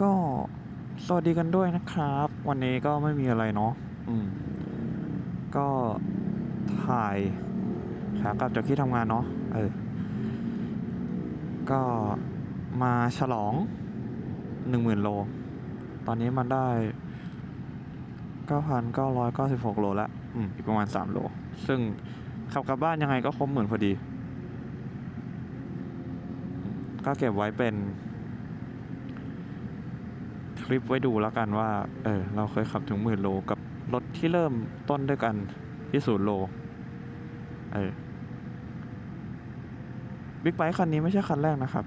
ก็สวัสดีกันด้วยนะครับ วันนี้ก็ไม่มีอะไรเนาะอืม ก็ถ่ายขากลับจากที่ทำงานเนาะเออ ก็มาฉลองหนึ่งหมื่นโล ตอนนี้มันได้เก้าพันเก้าร้อยเก้าสิบหกโลละอืมอีกประมาณสามโล ซึ่งขับกลับบ้านยังไงก็ครบหมื่นพอดีอืมก็เก็บไว้เป็นค ลิปไว้ดูแล้วกันว่า เออ เราเคยขับถึงหมื่นโลกับรถที่เริ่มต้นด้วยกันที่ศูนย์โล เออ บิ๊กไบค์คันนี้ไม่ใช่คันแรกนะครับ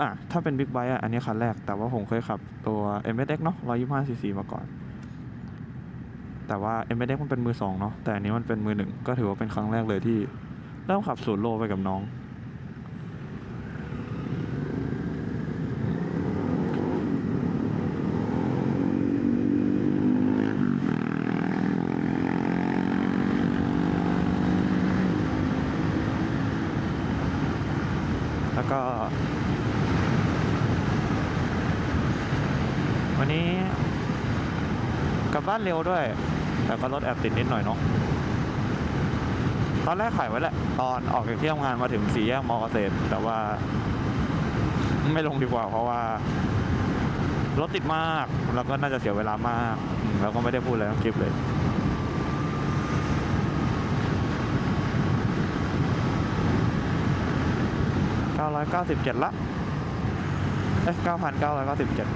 อะ ถ้าเป็นบิ๊กไบค์อะ อันนี้คันแรก แต่ว่าผมเคยขับตัว m s x เนาะ125 cc มาก่อน แต่ว่า m s x มันเป็นมือสองเนาะ แต่อันนี้มันเป็นมือหนึ่ง ก็ถือว่าเป็นครั้งแรกเลยที่ เริ่มขับศูนย์โลไปกับน้อง แล้วก็ วันนี้กลับบ้านเร็วด้วย แต่ก็รถแอบติดนิดหน่อยเนาะตอนแรกขายไว้แหละ ตอนออกจากที่ทำงานมาถึงสี่แยกมอเกษตร แต่ว่า ไม่ลงดีกว่า เพราะว่ารถติดมาก แล้วก็น่าจะเสียเวลามาก แล้วก็ไม่ได้พูดอะไรทั้งคลิปเลย เก้าร้อยเก้าสิบเจ็ดละ เอ้ยเก้าพันเก้าร้อยเก้าสิบเจ็ด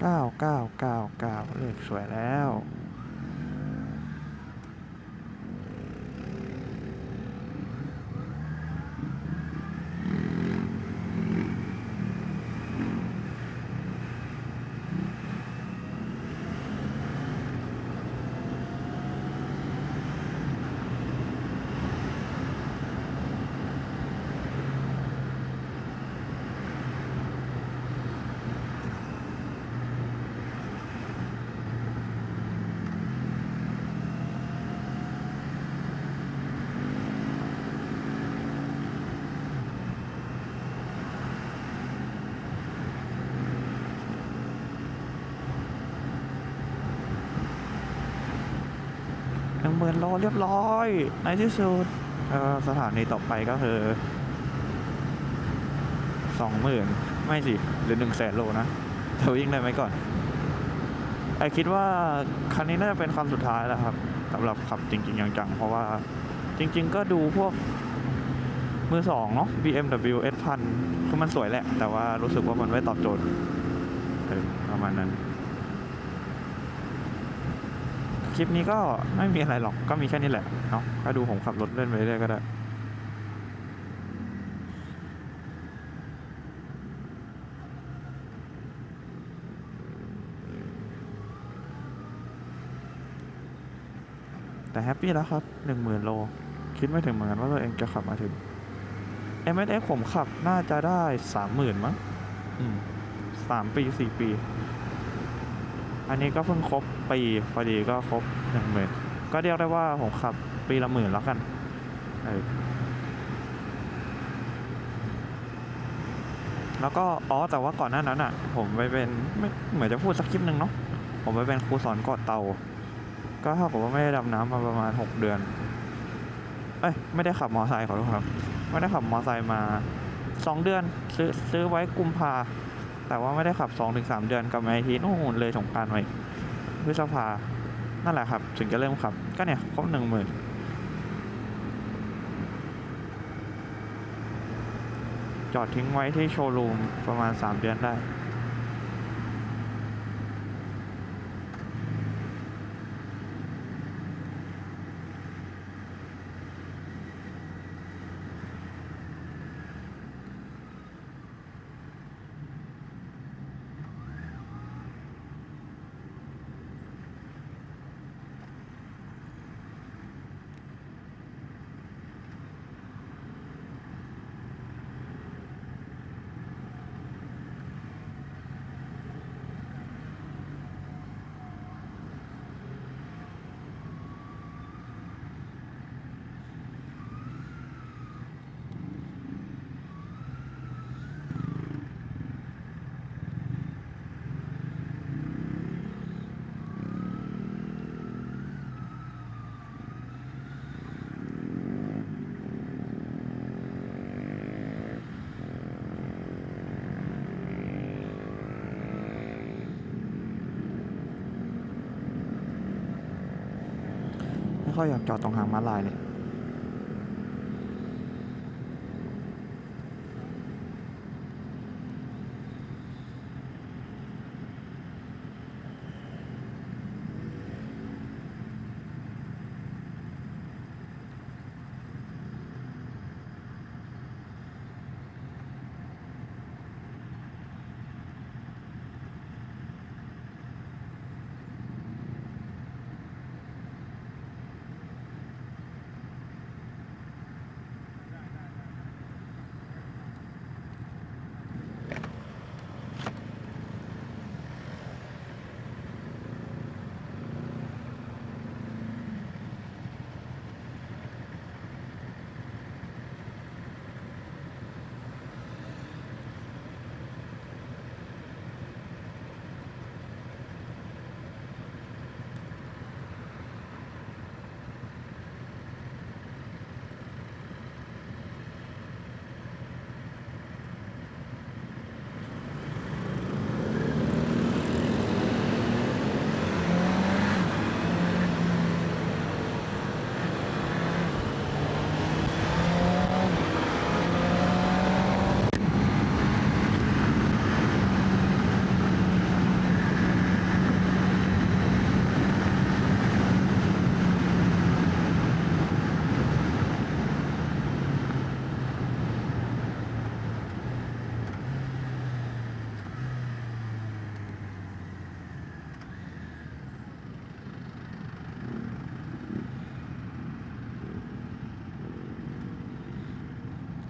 เก้าเก้าเก้าเก้าเลขสวยแล้ว หมื่นโลเรียบร้อย ในที่สุดสถานีต่อไปก็คือสองหมื่นไม่สิหรือหนึ่งแสนโลนะเธอวิ่งได้ไหมก่อนไอคิดว่าคันนี้น่าจะเป็นคันสุดท้ายแล้วครับสำหรับขับจริงๆจังเพราะว่าจริง ๆ ก็ดูพวกมือสองเนาะ BMW S พันคือมันสวยแหละ แต่ว่ารู้สึกว่ามันไม่ตอบโจทย์ประมาณนั้น คลิปนี้ก็ไม่มีอะไรหรอกก็มีแค่นี้แหละเนาะก็ดูผมขับรถเล่นไปเรื่อยก็ได้แต่แฮปปี้แล้วครับหนึ่งหมื่นโล คิดไม่ถึงเหมือนกันว่าตัวเองจะขับมาถึง m s x ผมขับน่าจะได้สามหมื่นมั้งสามปีสี่ปี อันนี้ก็เพิ่งครบปีพอดีก็ครบหนึ่งหมื่นก็เรียกได้ว่าผมขับปีละหมื่นแล้วกันแล้วก็อ๋อแต่ว่าก่อนหน้านั้นอะ ผมไปเป็นเหมือนจะพูดสักคลิปหนึ่งเนาะผมไปเป็นครูสอนกอดเตา ก็เท่ากับว่าไม่ได้ดำน้ำมาประมาณหกเดือน เอ้ยไม่ได้ขับมอไซค์ขอโทษครับ ไม่ได้ขับมอไซค์มาสองเดือน ซื้อซื้อไว้กุมภา แต่ว่าไม่ได้ขับสองถึงสามเดือนกับไอทีนู่นเลยสงการไว้พฤษภานั่นแหละครับ ถึงจะเริ่มขับ ก็เนี่ยครบหนึ่งหมื่นจอดทิ้งไว้ที่โชว์รูมประมาณสามเดือนได้ ไม่ ค่อยอยากจอดตรงทางม้าลายเนี่ย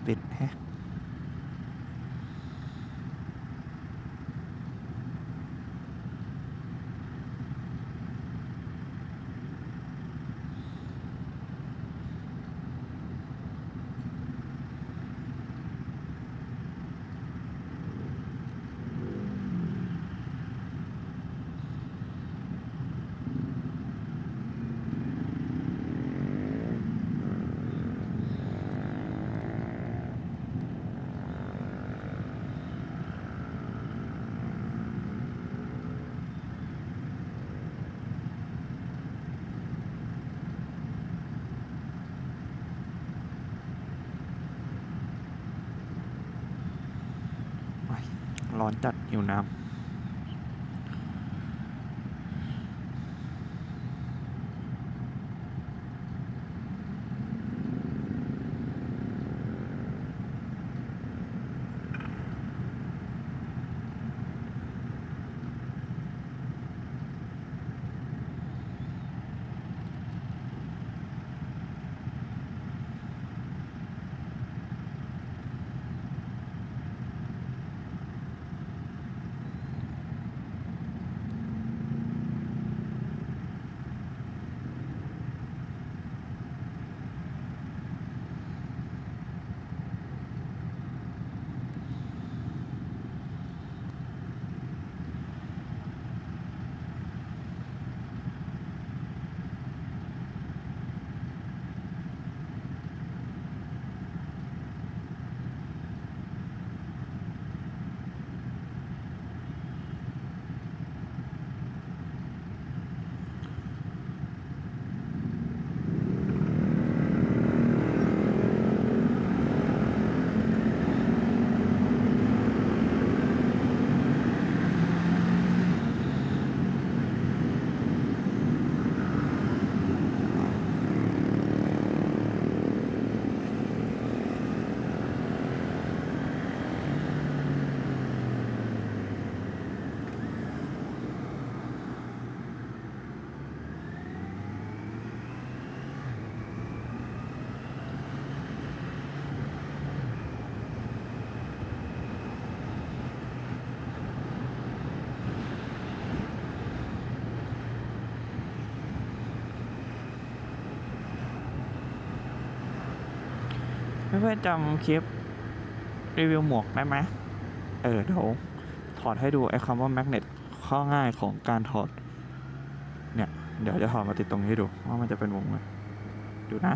ติดแฮะ โอ้ย ร้อนจัดหิวน้ำ เพื่อนๆจำคลิปรีวิวหมวกได้ไหมเออเดี๋ยวถอดให้ดูไอ้คำว่าแมกเนตข้อง่ายของการถอด เนี่ย เดี๋ยวจะถอดมาติดตรงนี้ดูว่ามันจะเป็นวงไหมดูนะ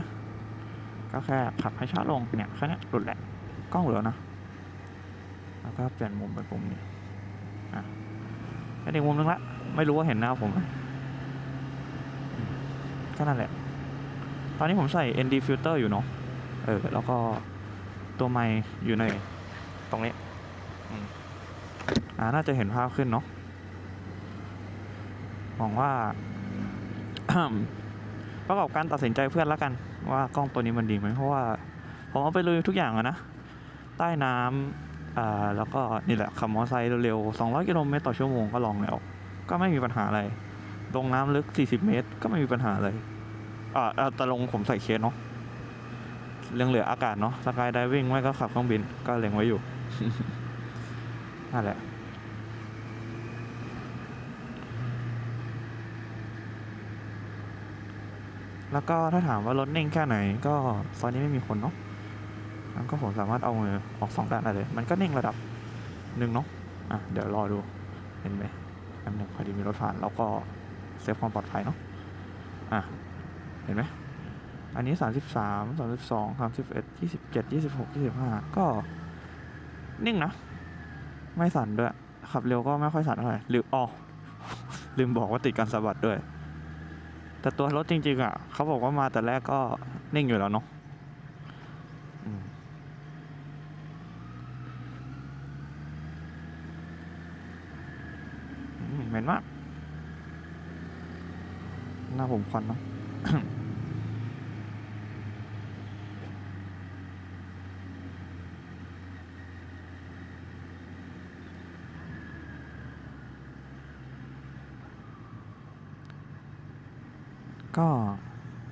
ก็แค่ขับให้ช้าลงเนี่ยแค่นี้หลุดแหละกล้องเหลือนะแล้วก็เปลี่ยนมุมเป็นปุ่มนี้อะเป็นอีกมุมนึงละไม่รู้ว่าเห็นหน้าผมไหมอืมก็นั่นแหละ ตอนนี้ผมใส่ ND filter อยู่เนาะ เออ แล้วก็ตัวไมค์อยู่ในตรงนี้อ่าน่าจะเห็นภาพขึ้นเนาะหวังว่าประกอบการตัดสินใจเพื่อนแล้วกัน ว่ากล้องตัวนี้มันดีไหมเพราะว่าผมเอาไปลุยทุกอย่างอะนะ ใต้น้ำอ่าแล้วก็นี่แหละขับมอเตอร์ไซค์เร็วๆ200กิโลเมตรต่อชั่วโมงก็ลองแล้ว ก็ไม่มีปัญหาอะไรลงน้ำลึก 40 เมตร ก็ไม่มีปัญหาเลยอ่าอ่าแต่ลงผมใส่เคสเนาะ เรื่องเหลืออากาศเนาะสกายไดวิ่งไม่ก็ขับเครื่องบินก็เล็งไว้อยู่นั่นแหละแล้วก็ถ้าถามว่ารถนิ่งแค่ไหน ก็ซอยนี้ไม่มีคนเนาะงั้นก็ผมสามารถเอามือออกสองด้านได้เลย มันก็นิ่งระดับหนึ่งเนาะอะเดี๋ยวรอดูเห็นไหมอันหนึ่งพอดีมีรถผ่าน แล้วก็เซฟความปลอดภัยเนาะอะเห็นไหม อันนี้สามสิบสามสามสิบสองสามสิบเอ็ดยี่สิบเจ็ดยี่สิบหกยี่สิบห้าก็ นิ่งนะ ไม่สั่นด้วย ขับเร็วก็ไม่ค่อยสั่นเท่าไหร่หรืออ๋อลืมบอกว่าติดการสะบัดด้วย แต่ตัวรถจริงๆอะ เขาบอกว่ามาแต่แรกก็นิ่งอยู่แล้วเนาะเหม็นมาก หน้าผมควันเนาะ ก็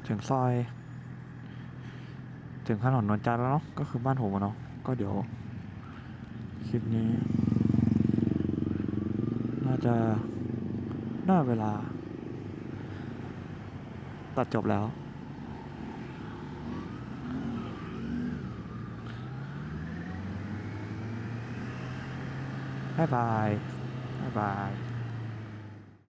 ถึงซอย ถึงถนนนวลจันทร์แล้วเนาะก็คือบ้านผมอะเนาะก็เดี๋ยว คลิปนี้ น่าจะได้เวลา ตัดจบแล้ว บ๊ายบาย บ๊ายบาย